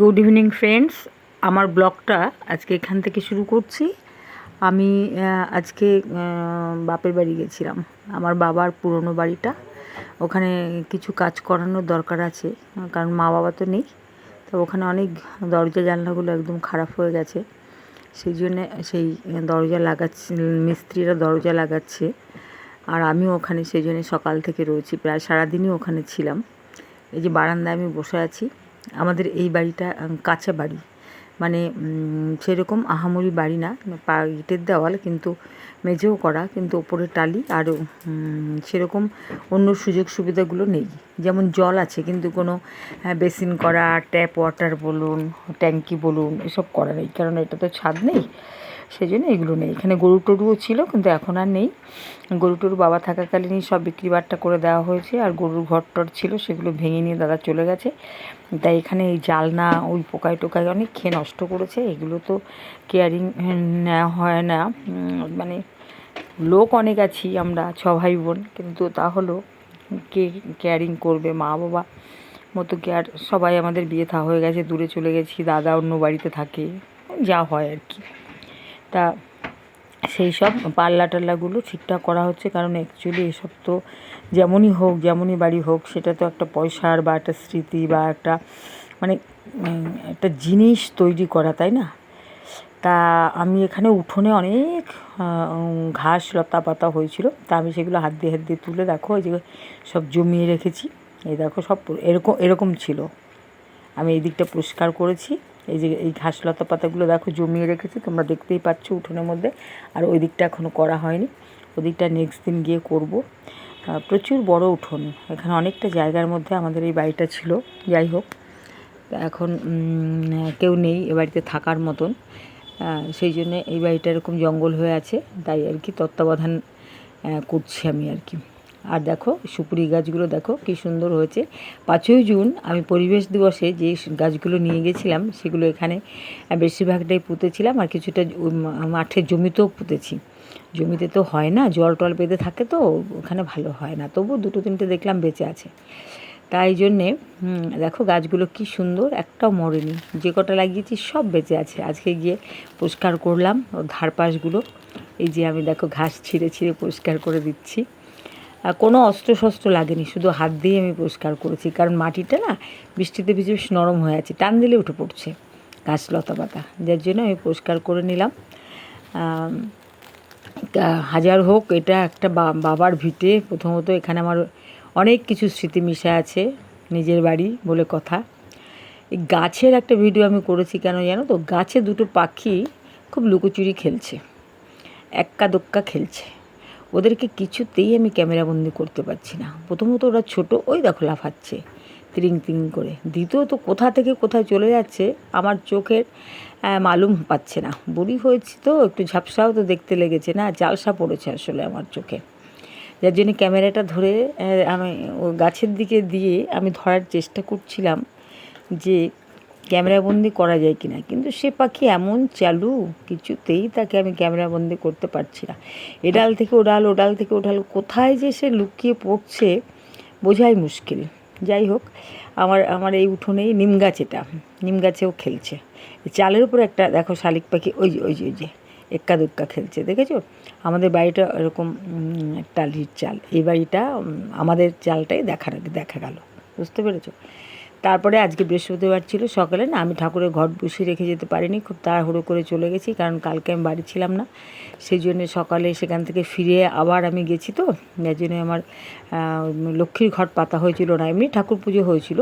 Good evening friends আমার ব্লগটা আজকে এখান থেকে শুরু করছি। আমি আজকে বাপের বাড়ি গেছিলাম। আমার বাবার পুরনো বাড়িটা। ওখানে কিছু কাজ করানোর দরকার আছে, কারণ মা বাবা তো নেই। তো ওখানে অনেক দরজা জানলাগুলো একদম খারাপ হয়ে গেছে। সেই জন্যে সেই দরজা লাগাচ্ছে, মিস্ত্রিরা দরজা লাগাচ্ছে। আর আমিও ওখানে সেই জন্যে সকাল থেকে রয়েছি। প্রায় সারাদিনই ওখানে ছিলাম। এই যে বারান্দায় আমি বসে আছি। আমাদের এই বাড়িটা কাঁচা বাড়ি। মানে সেরকম আহামরি বাড়ি না পা ইটের দেওয়াল কিন্তু মেঝেও করা কিন্তু ওপরে টালি আর সেরকম অন্য সুযোগ সুবিধাগুলো নেই। যেমন জল আছে কিন্তু কোনো হ্যাঁ, বেসিন করা ট্যাপ ওয়াটার বলুন ট্যাঙ্কি বলুন এসব করা নেই। কারণ এটা তো ছাদ নেই সেই জন্য এগুলো নেই। এখানে গরু টরুও ছিল কিন্তু এখন আর নেই। গরু টরু বাবা থাকাকালীনই সব বিক্রি বাট্টা করে দেওয়া হয়েছে আর গরুর ঘর টর ছিল সেগুলো ভেঙে নিয়ে দাদা চলে গেছে। তাই এখানে এই জালনা, ওই পোকায় টোকায় অনেক খেয়ে নষ্ট করেছে। এগুলো তো কেয়ারিং নেওয়া হয় না। মানে লোক অনেক আছি আমরা, ছ ভাই বোন। কিন্তু তাহলেও কে কেয়ারিং করবে? মা বাবা মতো কেয়ার সবাই আমাদের বিয়ে থা হয়ে গেছে, দূরে চলে গেছি, দাদা অন্য বাড়িতে থাকে, যা হয় আর কি। তা সেই সব পাল্লা টাল্লাগুলো ঠিকঠাক করা হচ্ছে, কারণ অ্যাকচুয়ালি এসব তো যেমনই হোক, যেমনই বাড়ি হোক, সেটা তো একটা পয়সার বা একটা স্মৃতি বা একটা মানে একটা জিনিস তৈরি করা, তাই না? তা আমি এখানে উঠোনে অনেক ঘাস লতা পাতা হয়েছিল, তা আমি সেগুলো হাত দিয়ে হাত দিয়ে তুলে দেখো, এই যে সব জমিয়ে রেখেছি, এই দেখো সব এরকম এরকম ছিল। আমি এই দিকটা পরিষ্কার করেছি। এই যে এই ঘাস লতা পাতাগুলো দেখো জমিয়ে রেখেছি, তোমরা দেখতেই পাচ্ছ উঠোনের মধ্যে। আর ওই দিকটা এখনও করা হয়নি। ওই দিকটা নেক্সট দিন গিয়ে করব। প্রচুর বড় উঠোন। এখানে অনেকটা জায়গার মধ্যে আমাদের এই বাড়িটা ছিল। যাই হোক, এখন কেউ নেই এ বাড়িতে থাকার মতন। সেই জন্যে এই বাড়িটা এরকম জঙ্গল হয়ে আছে। তাই আর কি তত্ত্বাবধান করছি আমি আর কি। আর দেখো সুপুরি গাছগুলো দেখো, কি সুন্দর হয়েছে। পাঁচই জুন আমি পরিবেশ দিবসে যে গাছগুলো নিয়ে গেছিলাম, সেগুলো এখানে বেশিরভাগটাই পুঁতেছিলাম আর কিছুটা মাঠের জমিতেও পুঁতেছি। জমিতে তো হয় না, জল টল বেঁধে থাকে তো, ওখানে ভালো হয় না। তবু দুটো তিনটে দেখলাম বেঁচে আছে। তাই জন্যে দেখো গাছগুলো কি সুন্দর, একটাও মরেনি। যে কটা লাগিয়েছি সব বেঁচে আছে। আজকে গিয়ে পরিষ্কার করলাম ধারপাশগুলো এই যে আমি দেখো ঘাস ছিঁড়ে ছিঁড়ে পরিষ্কার করে দিচ্ছি। কোনো অস্ত্র শস্ত্র লাগেনি, শুধু হাত দিয়ে আমি পরিষ্কার করেছি। কারণ মাটিটা না বৃষ্টিতে ভিজে বেশ নরম হয়ে আছে, টান দিলে উঠে পড়ছে গাছ লতা পাতা। যার জন্য আমি পরিষ্কার করে নিলাম। হাজার হোক, এটা একটা বাবার ভিটে। প্রথমত এখানে আমার অনেক কিছু স্মৃতি মিশে আছে, নিজের বাড়ি বলে কথা। এই গাছের একটা ভিডিও আমি করেছি কেন জানো তো? গাছে দুটো পাখি খুব লুকোচুরি খেলছে, এক্কা দোক্কা খেলছে। ওদেরকে কিছুতেই আমি ক্যামেরাবন্দি করতে পারছি না। প্রথমত ওরা ছোট, ওই দেখো লাফাচ্ছে, তিরিং তিরিং করে। দ্বিতীয়ত কোথা থেকে কোথায় চলে যাচ্ছে, আমার চোখের মালুম পাচ্ছে না। বুড়ি হয়েছি তো, একটু ঝাপসাও তো দেখতে লেগেছে না জালসা পড়েছে আসলে আমার চোখে। যার জন্য ক্যামেরাটা ধরে আমি ও গাছের দিকে দিয়ে আমি ধরার চেষ্টা করছিলাম যে ক্যামেরাবন্দি করা যায় কিনা। কিন্তু সে পাখি এমন চালু, কিছুতেই তাকে আমি ক্যামেরাবন্দি করতে পারছি না। এডাল থেকে ওডাল ওডাল থেকে ওডাল, কোথায় যে সে লুকিয়ে পড়ছে বোঝাই মুশকিল। যাই হোক, আমার আমার এই উঠোনেই নিম গাছ এটা। নিম গাছেও খেলছে। চালের উপর একটা, দেখো শালিক পাখি, ওই যে ওই যে ওই যে এক্কা দুক্কা খেলছে, দেখেছ? আমাদের বাড়িটা এরকম টালির চাল। এই বাড়িটা আমাদের চালটাই দেখা দেখা গেল। বুঝতে পেরেছ? তারপরে আজকে বৃহস্পতিবার ছিল সকালে না, আমি ঠাকুরের ঘট বসিয়ে রেখে যেতে পারিনি, খুব তাড়াহুড়ো করে চলে গেছি, কারণ কালকে আমি বাড়ি ছিলাম না। সেই জন্য সকালে সেখান থেকে ফিরে আবার আমি গেছি তো, যার জন্য আমার লক্ষ্মীর ঘট পাতা হয়েছিল না, এমনি ঠাকুর পুজো হয়েছিল।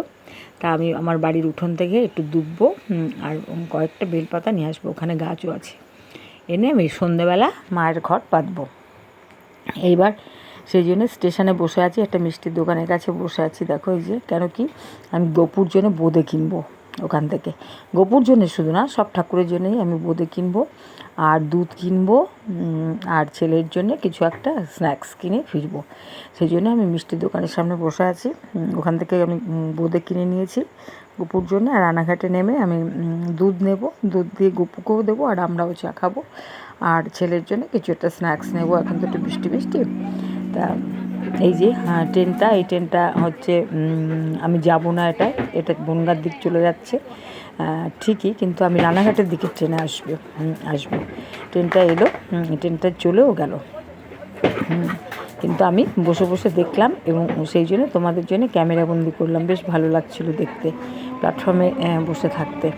তা আমি আমার বাড়ির উঠোন থেকে একটু দুব্বো আর কয়েকটা বেলপাতা নিয়ে আসব, ওখানে গাছও আছে। এনে আমি সন্ধেবেলা মায়ের ঘট পাতবো এইবার সেই জন্য স্টেশনে বসে আছি, একটা মিষ্টির দোকানের কাছে বসে আছি। দেখো এই যে, কেন কি? আমি গোপুর জন্য বোঁদে কিনবো ওখান থেকে। গোপুর জন্য শুধু না, সব ঠাকুরের জন্যই আমি বোঁদে কিনবো। আর দুধ কিনবো আর ছেলের জন্য কিছু একটা স্ন্যাক্স কিনে ফিরবো। সেই জন্য আমি মিষ্টির দোকানের সামনে বসে আছি। ওখান থেকে আমি বোঁদে কিনে নিয়েছি গোপুর জন্য। আর রানাঘাটে নেমে আমি দুধ নেব। দুধ দিয়ে গোপুকেও দেবো আর আমরাও চা খাব। আর ছেলের জন্য কিছু একটা স্ন্যাক্স নেব। এখন তো একটু বৃষ্টি বৃষ্টি। তা, এই যে হ্যাঁ ট্রেনটা, এই ট্রেনটা হচ্ছে আমি যাব না এটা এটা বনগার দিক চলে যাচ্ছে। ঠিকই, কিন্তু আমি রানাঘাটের দিকে ট্রেনে আসবে আসব। ট্রেনটা এলো ট্রেনটা চলেও গেল। কিন্তু আমি বসে বসে দেখলাম এবং সেই জন্য তোমাদের জন্য ক্যামেরা বন্দি করলাম। বেশ ভালো লাগছিল দেখতে, প্ল্যাটফর্মে বসে থাকতে।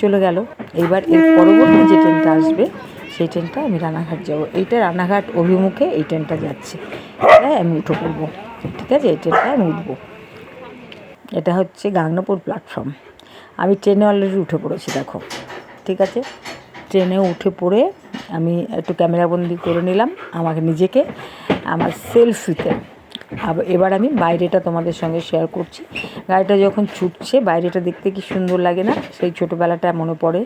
চলে গেল। এইবার এর পরবর্তী যে ট্রেনটা আসবে সেই ট্রেনটা আমি রানাঘাট যাব। এইটা রানাঘাট অভিমুখে এই ট্রেনটা যাচ্ছে। এটাই আমি উঠে পড়ব। ঠিক আছে, এই ট্রেনটা আমি উঠবো। এটা হচ্ছে গাংনাপুর প্ল্যাটফর্ম আমি ট্রেনে অলরেডি উঠে পড়েছি, দেখো। ঠিক আছে? ট্রেনে উঠে পড়ে আমি একটু ক্যামেরাবন্দি করে নিলাম আমাকে নিজেকে, আমার সেলফিতে এবার আমি বাইরেটা তোমাদের সঙ্গে শেয়ার করছি। গাড়িটা যখন ছুটছে, বাইরেটা দেখতে কি সুন্দর লাগে না? সেই ছোটোবেলাটা মনে পড়ে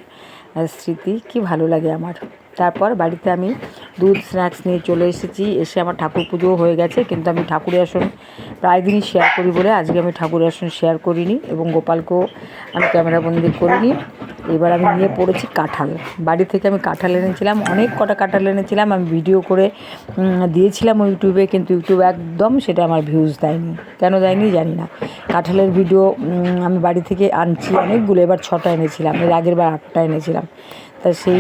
স্মৃতি, কি ভালো লাগে আমার। তারপর বাড়িতে আমি দুধ স্ন্যাক্স নিয়ে চলে এসেছি। এসে আমার ঠাকুর পুজো হয়ে গেছে, কিন্তু আমি ঠাকুরের আসন প্রায় দিনই শেয়ার করি বলে আজকে আমি ঠাকুরের আসন শেয়ার করিনি এবং গোপালকেও আমি ক্যামেরাবন্দি করিনি। এবার আমি নিয়ে পড়েছি কাঁঠাল। বাড়ি থেকে আমি কাঁঠাল এনেছিলাম, অনেক কটা কাঁঠাল এনেছিলাম, আমি ভিডিও করে দিয়েছিলাম ইউটিউবে কিন্তু ইউটিউব একদম সেটা আমার ভিউজ দেয়নি। কেন দেয়নি জানি না। কাঁঠালের ভিডিও আমি বাড়ি থেকে আনছি অনেকগুলো, এবার ছটা এনেছিলাম, এর আগের বার আটটা এনেছিলাম। তা সেই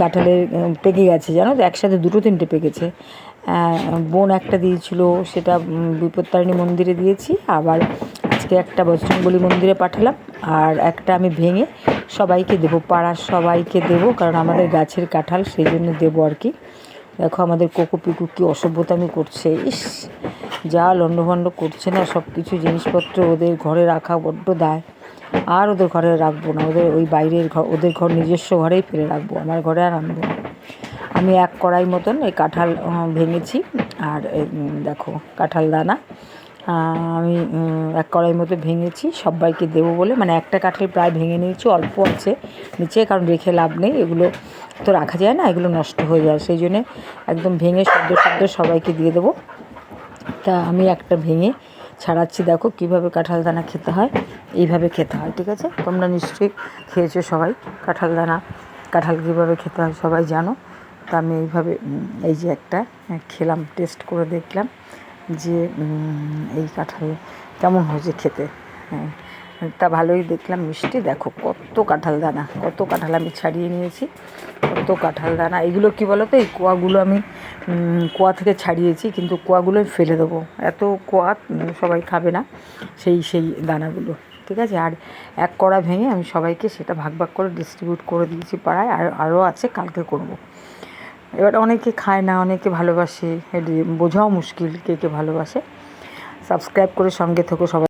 কাঁঠালের পেকে গেছে, জানো তো? একসাথে দুটো তিনটে পেকেছে। বোন একটা দিয়েছিল, সেটা বিপত্তারিণী মন্দিরে দিয়েছি, আবার আজকে একটা বজরংবলী মন্দিরে পাঠালাম, আর একটা আমি ভেঙে সবাইকে দেবো, পাড়ার সবাইকে দেবো, কারণ আমাদের গাছের কাঁঠাল, সেই জন্য দেবো আর কি। দেখো আমাদের কোকো পিকু কী অসভ্যতামি করছে, ইস! যা লণ্ডভণ্ড করছে না সব কিছু জিনিসপত্র ওদের ঘরে রাখা বড্ড দায়। আর ওদের ঘরে রাখব না, ওদের ওই বাইরের ঘর ওদের ঘর নিজস্ব ঘরেই ফেলে রাখব, আমার ঘরে আর আনব না। আমি এক কড়াই মতন এই কাঁঠাল ভেঙেছি, আর দেখো কাঁঠাল দানা আমি এক কড়াই মতো ভেঙেছি, সবাইকে দেবো বলে। মানে একটা কাঁঠাল প্রায় ভেঙে নিয়েছি, অল্প আছে নিচে, কারণ রেখে লাভ নেই। এগুলো তো রাখা যায় না, এগুলো নষ্ট হয়ে যায়। সেই জন্যে একদম ভেঙে সদ্য সদ্য সবাইকে দিয়ে দেবো। তা আমি একটা ভেঙে ছাড়াচ্ছি, দেখো কীভাবে কাঁঠাল দানা খেতে হয়। এইভাবে খেতে হয়, ঠিক আছে? তোমরা নিশ্চয়ই খেয়েছো সবাই কাঁঠাল দানা। কাঁঠাল কীভাবে খেতে হয় সবাই জানো। তা আমি এইভাবে এই যে একটা খেলাম, টেস্ট করে দেখলাম। যে এই কাঁঠাল কেমন হয়েছে খেতে? হ্যাঁ তা ভালোই দেখলাম, মিষ্টি। দেখো কত কাঁঠাল দানা, কত কাঁঠাল আমি ছাড়িয়ে নিয়েছি, কত কাঁঠাল দানা। এগুলো কি বলো তো এই কোয়াগুলো আমি কোয়া থেকে ছাড়িয়েছি, কিন্তু কোয়াগুলো ফেলে দেবো। এত কোয়া সবাই খাবে না সেই সেই দানাগুলো, ঠিক আছে? আর এক কড়া ভেঙে আমি সবাইকে সেটা ভাগ ভাগ করে ডিস্ট্রিবিউট করে দিয়েছি পাড়ায়, আর আরও আছে, কালকে করব। এবার অনেকে খায় না, অনেকে ভালোবাসে। এটি বোঝাও মুশকিল কে কে ভালোবাসে। সাবস্ক্রাইব করে সঙ্গে থেকো সবাই।